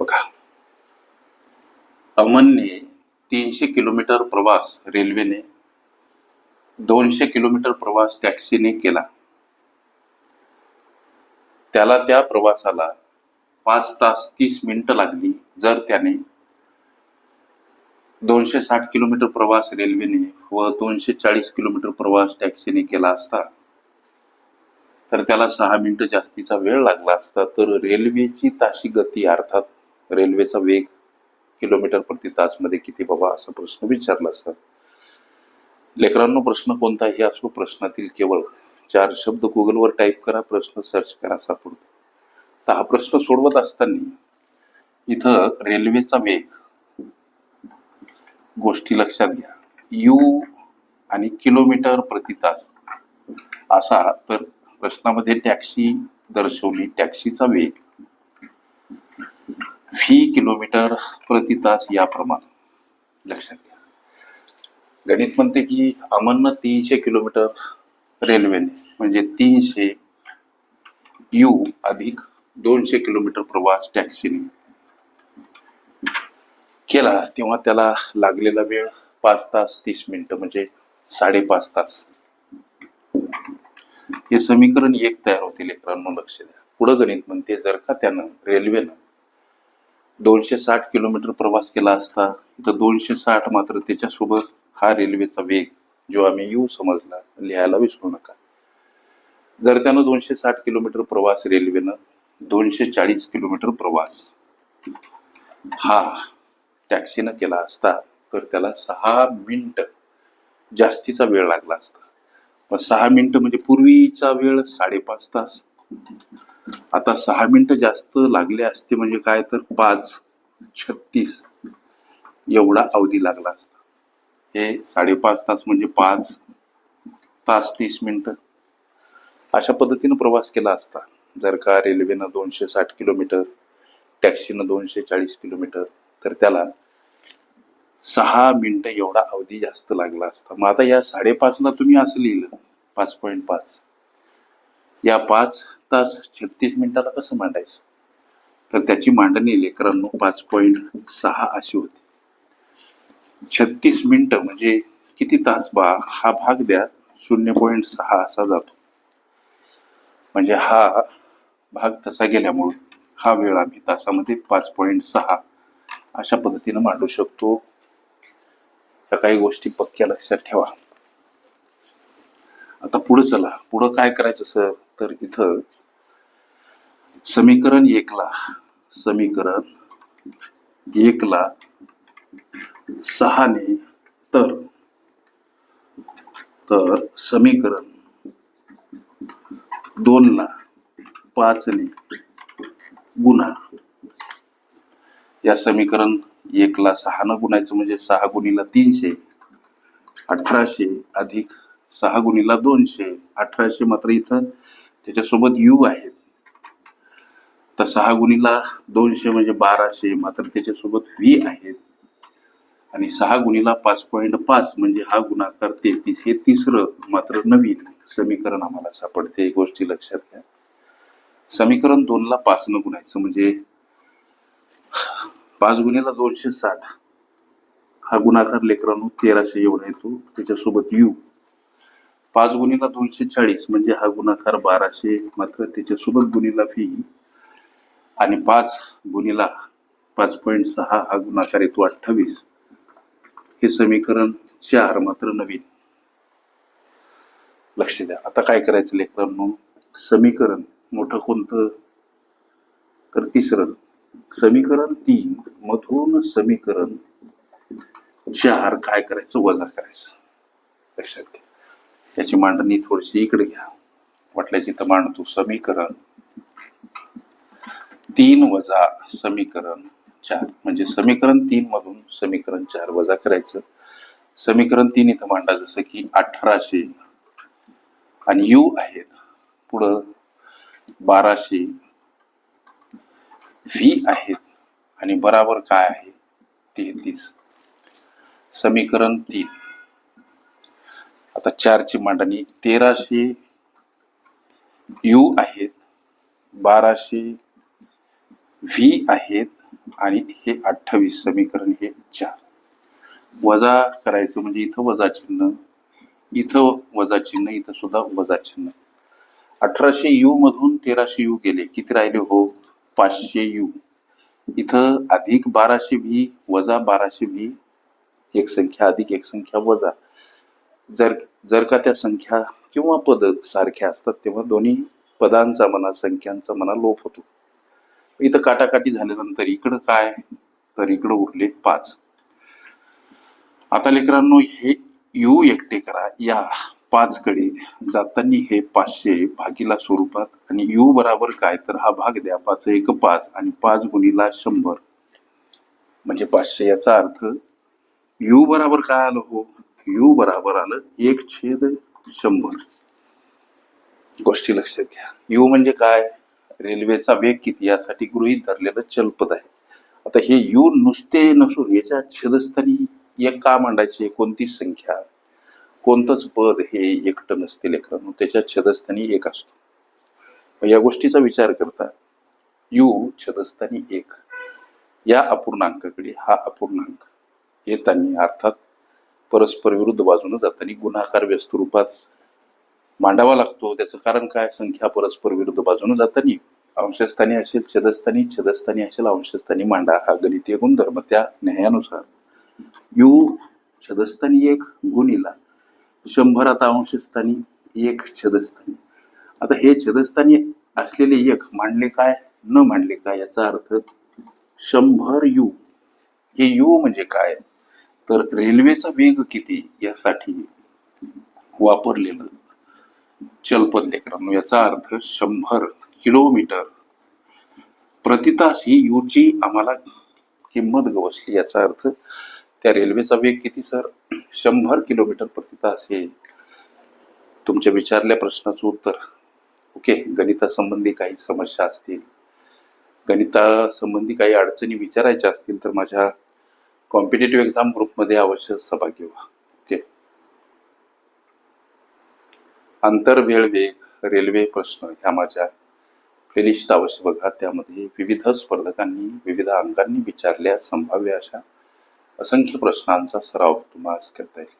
बघा. अमनने तीनशे किलोमीटर प्रवास रेल्वेने दोनशे किलोमीटर प्रवास टॅक्सीने केला. त्याला त्या प्रवासाला पाच तास तीस मिनिटं लागली जर त्याने दोनशे साठ किलोमीटर प्रवास रेल्वेने व दोनशे चाळीस किलोमीटर प्रवास टॅक्सीने केला असता तर त्याला सहा मिनिटं जास्तीचा वेळ लागला असता तर रेल्वेची ताशी गती अर्थात रेल्वेचा वेग किलोमीटर प्रति तासमध्ये किती बाबा असा प्रश्न विचारला असता लेकरांनो प्रश्न कोणताही असो प्रश्नातील केवळ चार शब्द गुगलवर टाईप करा प्रश्न सर्च करा सापडतो. तर हा प्रश्न सोडवत असताना इथं रेल्वेचा वेग गोष्टी लक्षात घ्या. यू आणि किलोमीटर प्रति तास असा तर प्रश्नामध्ये टॅक्सी दर्शवली टॅक्सीचा वेग व्ही किलोमीटर प्रति तास याप्रमाणे. लक्षात घ्या. गणित म्हणते की अमननं तीनशे किलोमीटर रेल्वेने म्हणजे तीनशे यू अधिक दोनशे किलोमीटर प्रवास टॅक्सीने केला तेव्हा त्याला लागलेला वेळ पाच तास तीस मिनिटं म्हणजे साडेपाच तास. हे समीकरण एक तयार होते लेकरांनो लक्ष द्या. पुढं गणित म्हणते जर का त्यानं रेल्वेनं दोनशे साठ किलोमीटर प्रवास केला असता तर दोनशे साठ मात्र त्याच्यासोबत हा रेल्वेचा वेग जो आम्ही यू समजला लिहायला विसरू नका. जर त्यानं दोनशे साठ किलोमीटर प्रवास रेल्वेनं दोनशे चाळीस किलोमीटर प्रवास हा टॅक्सीनं केला असता तर त्याला सहा मिनिट जास्तीचा वेळ लागला असता. सहा मिनिटं म्हणजे पूर्वीचा वेळ साडेपाच तास. आता सहा मिनिटं जास्त लागले असते म्हणजे काय तर पाच छत्तीस एवढा अवधी लागला असता. हे साडेपाच तास म्हणजे पाच तास तीस मिनिटं. अशा पद्धतीनं प्रवास केला असता. जर का रेल्वेनं दोनशे साठ किलोमीटर टॅक्सीनं दोनशे चाळीस किलोमीटर तर त्याला सहा मिनिटं एवढा अवधी जास्त लागला असता. मग आता या साडेपाचला तुम्ही असं लिहिलं पाच पॉईंट पाच. या पाच तास छत्तीस मिनिटाला कसं मांडायचं? तर त्याची मांडणी लेकरांनो पाच पॉईंट सहा अशी होती. छत्तीस मिनिटं म्हणजे किती तास बा? हा भाग द्या शून्य पॉईंट सहा असा जातो. म्हणजे हा भाग तसा गेल्यामुळे हा वेळ आम्ही तासामध्ये पाच पॉईंट सहा अशा पद्धतीनं मांडू शकतो. या काही गोष्टी पक्क्या लक्षात ठेवा. आता पुढे चला. पुढं काय करायचं सर? तर इथं समीकरण एकला. समीकरण एकला सहाने तर तर समीकरण दोनला पाचने गुन्हा या समीकरण एकला सहानं गुणायचं म्हणजे सहा गुणीला तीनशे अठराशे अधिक सहा गुणीला दोनशे अठराशे मात्र इथं त्याच्यासोबत यू आहेत. तर सहा गुणीला दोनशे म्हणजे बाराशे मात्र त्याच्यासोबत व्ही आहेत. आणि सहा गुणीला पाच पॉईंट पाच म्हणजे हा गुणाकार तेहतीस हे तिसरं मात्र नवीन समीकरण आम्हाला सापडते ही गोष्टी लक्षात घ्या. समीकरण दोनला न गुणायचं म्हणजे पाच गुणीला दोनशे साठ. हा गुणाकार लेकरांनो तेराशे एवढा येतो त्याच्यासोबत यू पाच गुणीला दोनशे चाळीस म्हणजे हा गुणाकार बाराशे मात्र त्याच्यासोबत गुणीला फी आणि पाच गुणीला पाच पॉईंट सहा हा गुणाकार येतो अठ्ठावीस. हे समीकरण चार मात्र नवीन. लक्ष द्या. आता काय करायचं लेकरांनो? समीकरण मोठं कोणतं? तर तिसरं समीकरण तीन मधून समीकरण चार काय करायचं? वजा करायचं. लक्षात घ्या. याची मांडणी थोडीशी इकडे घ्या. वाटल्याची तर मांडतो समीकरण तीन वजा समीकरण चार. म्हणजे समीकरण तीन मधून समीकरण चार वजा करायचं. समीकरण तीन इथं मांडा जसं की अठराशे. आणि यू आहेत पुढं बाराशे. व्ही आहेत आणि बराबर काय आहे? तेहतीस. समीकरण तीन. आता चारची मांडणी तेराशे यू आहेत बाराशे व्ही आहेत आणि हे अठ्ठावीस समीकरण हे चार. वजा करायचं म्हणजे इथं वजा चिन्ह इथं वजा चिन्ह इथं सुद्धा वजा चिन्ह. अठराशे यू मधून तेराशे यू गेले. किती राहिले हो? पाचशे यू. इथं अधिक बाराशे व्ही वजा बाराशे व्ही एक संख्या अधिक एक संख्या वजा. जर जर का त्या संख्या किंवा पद सारख्या असतात तेव्हा दोन्ही पदांचा म्हणा संख्यांचा म्हणा लोप होतो. इथं काटाकाटी झाल्यानंतर इकडं काय? तर इकडं उरले पाच. आता लेकरांनो हे यू एकटे करा. या पाच कडे जाताना हे पाचशे भागीला स्वरूपात आणि यू बराबर काय? तर हा भाग द्या. पाच एक पाच आणि पाच गुणीला शंभर. म्हणजे पाचशे याचा अर्थ यू बराबर काय आलं हो? यू बराबर आलं एक छेद शंभर. गोष्टी लक्षात घ्या. यू म्हणजे काय? रेल्वेचा वेग किती यासाठी गृहीत धरलेलं चलपद आहे. आता हे यू नुसते नसून याच्या छेदस्थानी एक का मांडायचे कोणती संख्या? कोणतंच पद हे एकटं नसते लेखन त्याच्या छेदस्थानी एक असतो. या गोष्टीचा विचार करता. यू छेदस्थानी एक. या अपूर्णांकाकडे हा अपूर्णांक येताना अर्थात परस्पर विरुद्ध बाजूने जाताना गुणाकार व्यस्त रूपात मांडावा लागतो. त्याचं कारण काय? संख्या परस्पर विरुद्ध बाजूने जाताना अंशस्थानी असेल छेदस्थानी छेदस्थानी असेल अंशस्थानी मांडा हा गणितीय गुणधर्म त्या न्यायानुसार. यू छेदस्थानी एक गुणीला. शंभर आता अंशस्थानी एक छेदस्थानी. आता हे छेदस्थानी असलेले एक मांडले काय न मांडले काय याचा अर्थ शंभर यू. हे यू म्हणजे काय? तर रेल्वेचा वेग किती यासाठी वापरलेलं? चलपद लेकरांनो याचा अर्थ शंभर. किलोमीटर. प्रतितास ही यूची आम्हाला किंमत गवसली याचा अर्थ त्या रेल्वेचा वेग किती सर? शंभर किलोमीटर प्रतितास हे तुमच्या विचारल्या प्रश्नाचं उत्तर. ओके? गणितासंबंधी काही समस्या असतील गणितासंबंधी काही अडचणी विचारायच्या असतील तर माझ्या कॉम्पिटेटिव्ह एक्झाम ग्रुपमध्ये अवश्य सहभागी व्हा ओके? आंतरवेळ वेग रेल्वे प्रश्न ह्या माझ्या प्लेलिस्ट अवश्य बघा त्यामध्ये विविध स्पर्धकांनी विविध अंगांनी विचारल्या संभाव्य अशा असंख्य प्रश्नांचा सराव तुम्हाला करता येईल.